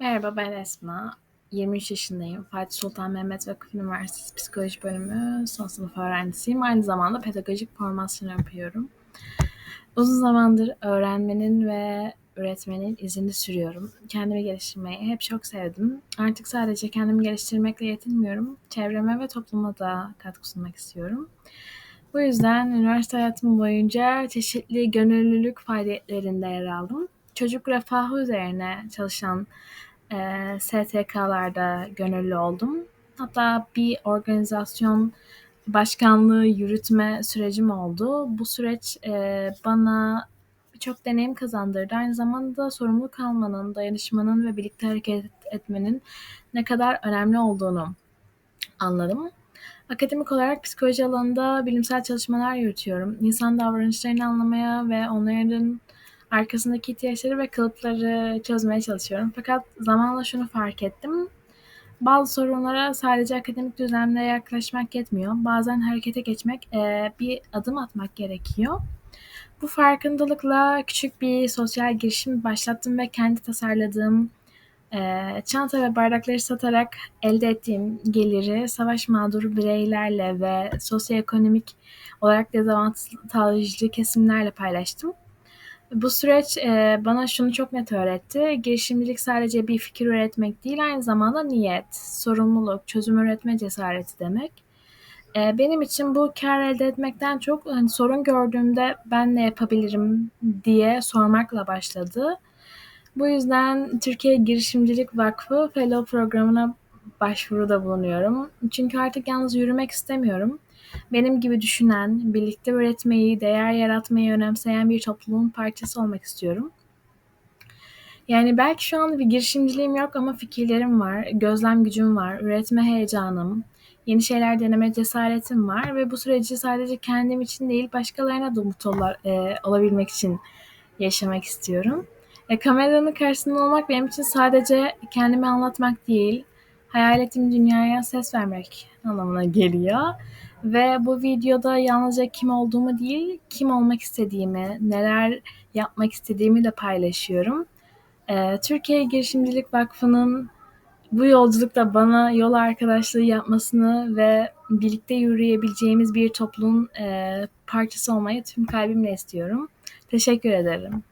Merhaba, ben Esma. 23 yaşındayım. Fatih Sultan Mehmet Vakıf Üniversitesi Psikoloji Bölümü son sınıf öğrencisiyim. Aynı zamanda pedagojik formasyon yapıyorum. Uzun zamandır öğrenmenin ve üretmenin izini sürüyorum. Kendimi geliştirmeyi hep çok sevdim. Artık sadece kendimi geliştirmekle yetinmiyorum. Çevreme ve topluma da katkı sunmak istiyorum. Bu yüzden üniversite hayatım boyunca çeşitli gönüllülük faaliyetlerinde yer aldım. Çocuk refahı üzerine çalışan e, STK'larda gönüllü oldum. Hatta bir organizasyon başkanlığı yürütme sürecim oldu. Bu süreç e, bana birçok deneyim kazandırdı. Aynı zamanda sorumluluk almanın, dayanışmanın ve birlikte hareket etmenin ne kadar önemli olduğunu anladım. Akademik olarak psikoloji alanında bilimsel çalışmalar yürütüyorum. İnsan davranışlarını anlamaya ve onların arkasındaki ihtiyaçları ve kalıpları çözmeye çalışıyorum. Fakat zamanla şunu fark ettim. Bazı sorunlara sadece akademik düzlemde yaklaşmak yetmiyor. Bazen harekete geçmek, e, bir adım atmak gerekiyor. Bu farkındalıkla küçük bir sosyal girişim başlattım ve kendi tasarladığım e, çanta ve bardakları satarak elde ettiğim geliri savaş mağduru bireylerle ve sosyoekonomik olarak dezavantajlı kesimlerle paylaştım. Bu süreç e, bana şunu çok net öğretti. Girişimcilik sadece bir fikir üretmek değil, aynı zamanda niyet, sorumluluk, çözüm üretme cesareti demek. E, benim için bu kar elde etmekten çok hani sorun gördüğümde ben ne yapabilirim diye sormakla başladı. Bu yüzden Türkiye Girişimcilik Vakfı Fellow programına başvuruda bulunuyorum. Çünkü artık yalnız yürümek istemiyorum. Benim gibi düşünen, birlikte üretmeyi, değer yaratmayı önemseyen bir topluluğun parçası olmak istiyorum. Yani belki şu anda bir girişimciliğim yok ama fikirlerim var, gözlem gücüm var, üretme heyecanım, yeni şeyler deneme cesaretim var ve bu süreci sadece kendim için değil başkalarına da umut ola, e, olabilmek için yaşamak istiyorum. E, kameranın karşısında olmak benim için sadece kendimi anlatmak değil, hayal ettiğim dünyaya ses vermek anlamına geliyor. Ve bu videoda yalnızca kim olduğumu değil, kim olmak istediğimi, neler yapmak istediğimi de paylaşıyorum. Ee, Türkiye Girişimcilik Vakfı'nın bu yolculukta bana yol arkadaşlığı yapmasını ve birlikte yürüyebileceğimiz bir topluluğun e, parçası olmayı tüm kalbimle istiyorum. Teşekkür ederim.